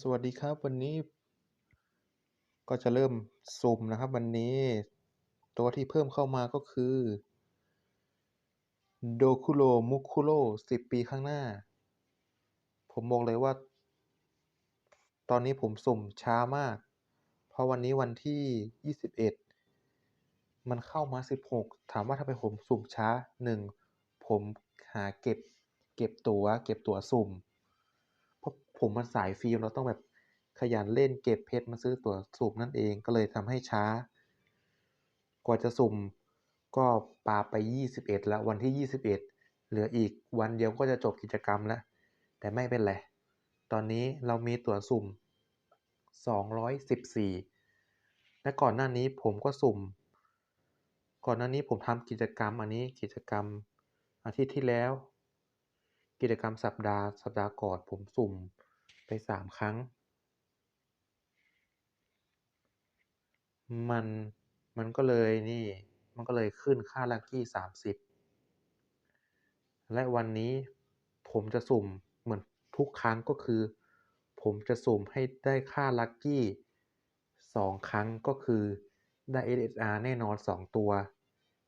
สวัสดีครับวันนี้ ก็จะเริ่มสุ่มนะครับ วันนี้ ตัวที่เพิ่มเข้ามาก็คือโดคุโรมุคุโรสิบปีข้างหน้า ผมบอกเลยว่า ตอนนี้ผมสุ่มช้ามาก เพราะวันนี้วันที่ยี่สิบเอ็ดมันเข้ามาสิบหกถามว่าทำไมผมสุ่มช้าหนึ่งผมหาเก็บ เก็บตัวเก็บตัวสุ่ม ผมมันสายฟิล์มเราต้องแบบขยันเล่นเก็บเพชรมาซื้อตัวสุ่มนั่นเองก็เลยทำให้ช้า กว่าจะสุ่มก็ปาไป 21 แล้ววันที่ 21 เหลืออีกวันเดียวก็จะจบกิจกรรมแล้ว แต่ไม่เป็นไร ตอนนี้เรามีตัวสุ่ม 214 และก่อนหน้านี้ผมก็สุ่ม ก่อนหน้านี้ผมทำกิจกรรมอันนี้กิจกรรมอาทิตย์ที่แล้ว กิจกรรมสัปดาห์สัปดาห์ก่อนผมสุ่ม ไปสามครั้ง มัน มันก็เลยนี่ มันก็เลยขึ้นค่าลัคกี้สามสิบและวันนี้ผมจะสุ่มเหมือนทุกครั้งก็คือ ผมจะสุ่มให้ได้ค่าลัคกี้สองครั้งก็คือได้ SSR แน่นอนสองตัว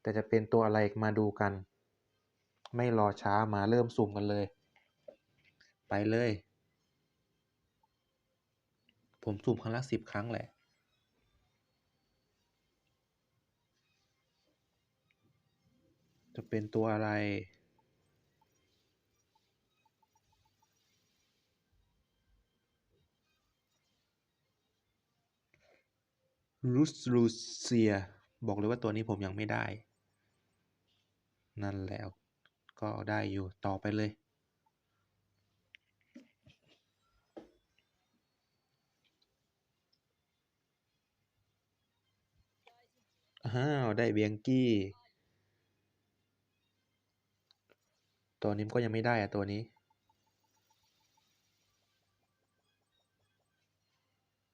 แต่จะเป็นตัวอะไรมาดูกัน ไม่รอช้ามาเริ่มสุ่มกันเลย ไปเลย ผมสุ่มครั้งละสิบครั้งแหละ จะเป็นตัวอะไรรูสรูเซีย บอกเลยว่าตัวนี้ผมยังไม่ได้ นั่นแล้วก็ได้อยู่ต่อไปเลย อ้าว ได้เบียงกี้ ตัวนี้ก็ยังไม่ได้อะตัวนี้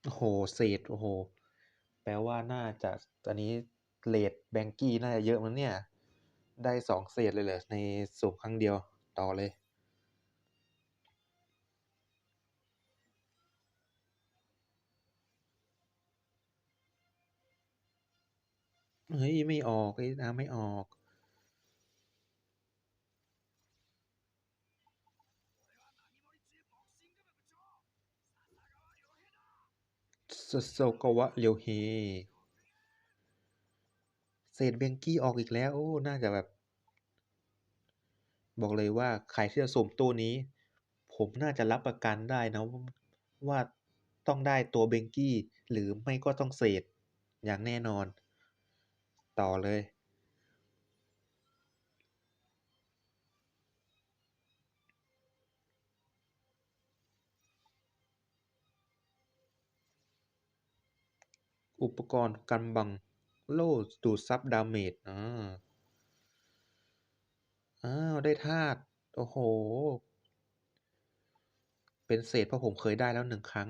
โอ้โห เศษ โอ้โห แปลว่าน่าจะตอนนี้เลทแบงกี้น่าจะเยอะมันเนี่ย ได้สองเศษเลยเหรอในสุ่มครั้งเดียว ต่อเลย เฮ้ยไม่ออกไอ้น้ำไม่ออก สโซกวะเรียวเฮเศษเบงกี้ออกอีกแล้ว โอ้ น่าจะแบบ บอกเลยว่าใครที่จะสมตู้นี้ ผมน่าจะรับประกันได้นะ ว่าต้องได้ตัวเบงกี้ หรือไม่ก็ต้องเศษอย่างแน่นอน ต่อเลย อุปกรณ์กันบังโล่ดูดซับดาเมจอ่าอ้าว ได้ธาตุโอ้โห เป็นเศษเพราะผมเคยได้แล้วหนึ่งครั้ง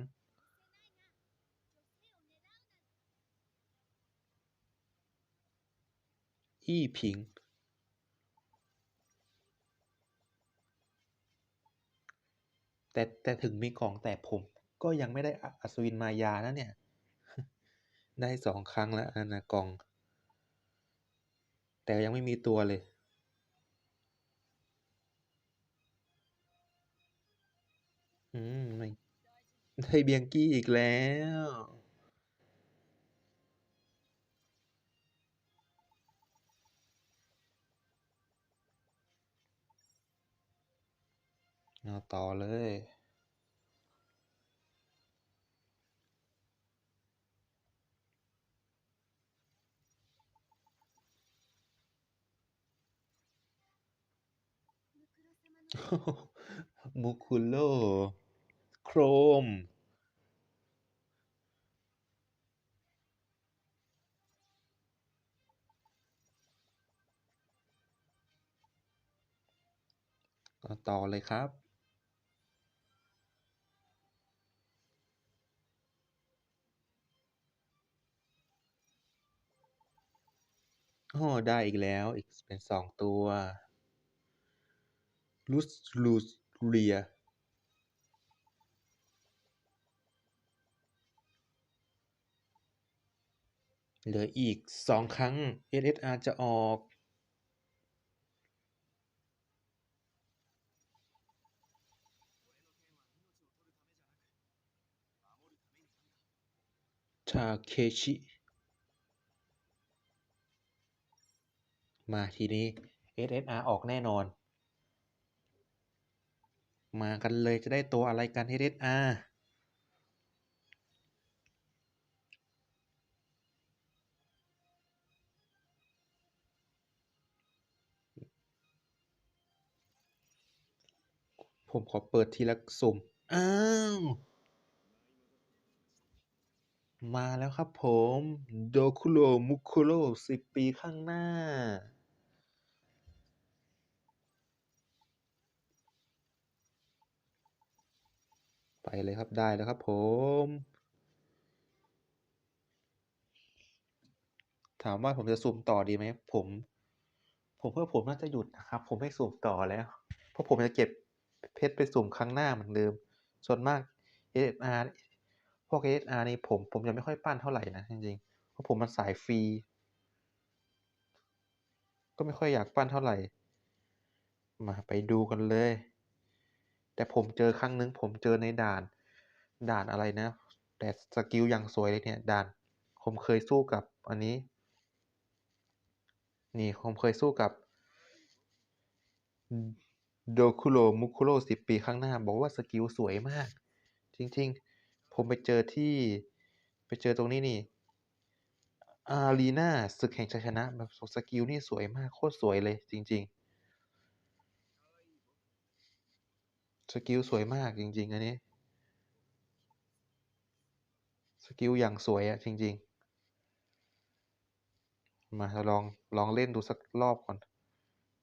อี้ผิงแต่แต่ถึงมีของแต่ผมก็ยังไม่ได้อัศวินมายานะเนี่ย ได้สองครั้งแล้วอันนะกอง แต่ยังไม่มีตัวเลยอืมไม่ได้เบียงกี้อีกแล้ว เอาต่อเลยมุคุโร่โครม ก็ต่อเลยครับ โอ้ได้อีกแล้ว อีกเป็นสองตัวลูสลูสเรียเหลืออีกสองครั้ง SSR จะออก ชาเคชิ มาทีนี้ SSR ออกแน่นอน มากันเลยจะได้ตัวอะไรกัน SSR ผมขอเปิดทีละสุ่ม อ้าวมาแล้วครับผม โดคุโรมุคุโรสิบปีข้างหน้า ไปเลยครับได้แล้วครับผม ถามว่าผมจะสุ่มต่อดีไหมผม ผมเพื่อผมน่าจะหยุดนะครับ ผมไม่สุ่มต่อแล้ว เพราะผมจะเก็บเพชรไปสุ่มครั้งหน้าเหมือนเดิม ส่วนมาก SSR พวก SSR นี่ผมผมจะไม่ค่อยปั้นเท่าไหร่นะจริงๆเพราะผมมันสายฟรีก็ไม่ค่อยอยากปั้นเท่าไหร่ มาไปดูกันเลย แต่ผมเจอครั้งนึงผมเจอในด่าน ด่านอะไรนะ แต่สกิลอย่างสวยเลยเนี่ยด่าน ผมเคยสู้กับอันนี้ นี่ผมเคยสู้กับโดคุโรมุคุโรสิบปีข้างหน้า บอกว่าสกิลสวยมาก จริงๆ ผมไปเจอที่ ไปเจอตรงนี้นี่ อารีนาศึกแห่งชัยชนะแบบสกิลนี่สวยมาก โคตรสวยเลยจริง ๆ สกิลสวยมากจริง ๆ อันนี้ สกิลอย่างสวยอะจริง ๆ มาลองลองเล่นดูสักรอบก่อน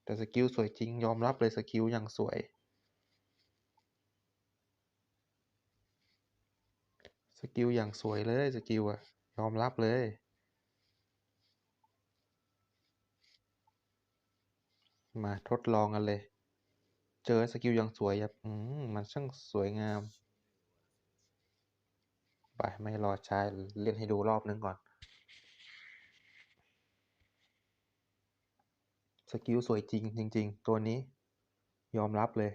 แต่สกิลสวยจริง ยอมรับเลยสกิลอย่างสวย สกิลอย่างสวยเลยสกิลอะยอมรับเลยมาทดลองกันเลย เจอสกิลอย่างสวยแบบอืมมันช่างสวยงาม ไปไม่รอช้าเล่นให้ดูรอบนึงก่อน สกิลสวยจริงจริง ๆ ตัวนี้ยอมรับเลย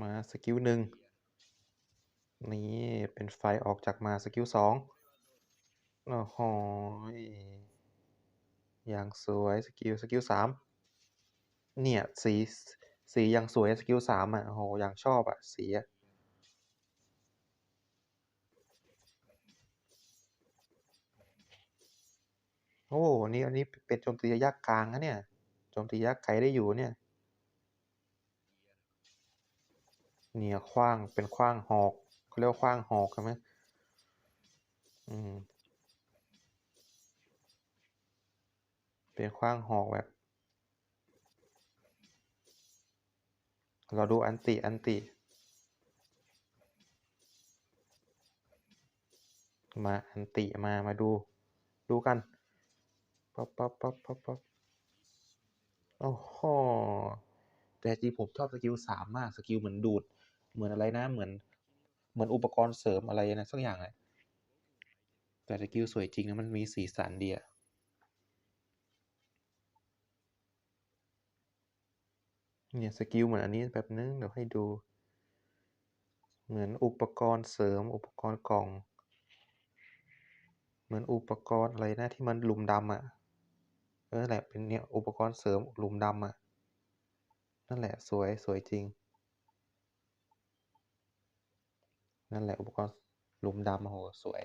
มาสกิลหนึ่งนี่เป็นไฟออกจากมาสกิลสองโอ้โหยอย่างสวยสกิลสกิลสามเนี่ยสีสีอย่างสวยสกิลสามอะโอ้โหอย่างชอบอะสีอะโอ้อันนี้อันนี้เป็นโจมตีระยะกลางนะเนี่ย โจมตีระยะไกลได้อยู่เนี่ย เนี่ยขว้างเป็นขว้างหอกเขาเรียกขว้างหอกใช่ไหมอืม เป็นขว้างหอกแบบ เราดูอันติอันติ มาอันติมามาดู ดูกันป๊อปป๊อปป๊อปป๊อปป๊อปโอ้โห แต่จริงผมชอบสกิลสามมากสกิลเหมือนดูด เหมือนอะไรนะ เหมือน เหมือนอุปกรณ์เสริมอะไรนะสักอย่างเลยแต่สกิลสวยจริงนะมันมีสีสันดีอะเนี่ยสกิลเหมือนอันนี้แบบนึงเดี๋ยวให้ดู เหมือนอุปกรณ์เสริม อุปกรณ์กล่อง เหมือนอุปกรณ์อะไรนะที่มันหลุมดำอะเออแหละเป็นเนี่ยอุปกรณ์เสริมหลุมดำอะ นั่นแหละสวยสวยจริง นั่นแหละอุปกรณ์หลุมดำโอ้โหสวย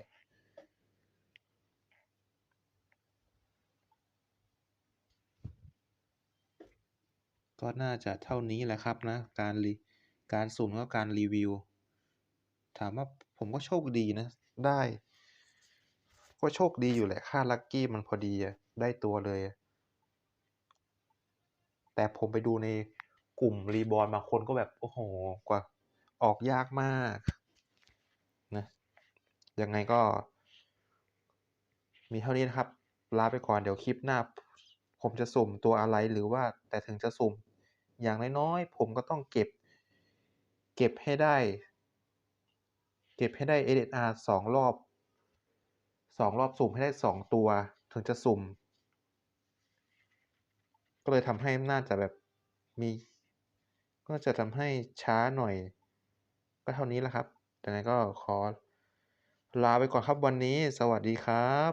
ก็น่าจะเท่านี้แหละครับนะการรีการสุ่มแล้วก็การรีวิว ถามว่าผมก็โชคดีนะ ได้ ก็โชคดีอยู่แหละ ค่าลัคกี้มันพอดีได้ตัวเลย แต่ผมไปดูใน กลุ่มรีบอร์นบางคนก็แบบโอ้โหกว่าออกยากมากนะยังไงก็ มีเท่านี้นะครับ ลาไปก่อนเดี๋ยวคลิปหน้า ผมจะสุ่มตัวอะไรหรือว่าแต่ถึงจะสุ่ม อย่างน้อยๆ ผมก็ต้องเก็บ เก็บให้ได้ เก็บให้ได้ SSR 2รอบ2รอบสุ่มให้ได้2ตัวถึงจะสุ่ม ก็เลยทำให้น่าจะแบบมี ก็จะทำให้ช้าหน่อย ก็เท่านี้แหละครับยังไงก็ขอลาไปก่อนครับวันนี้ สวัสดีครับ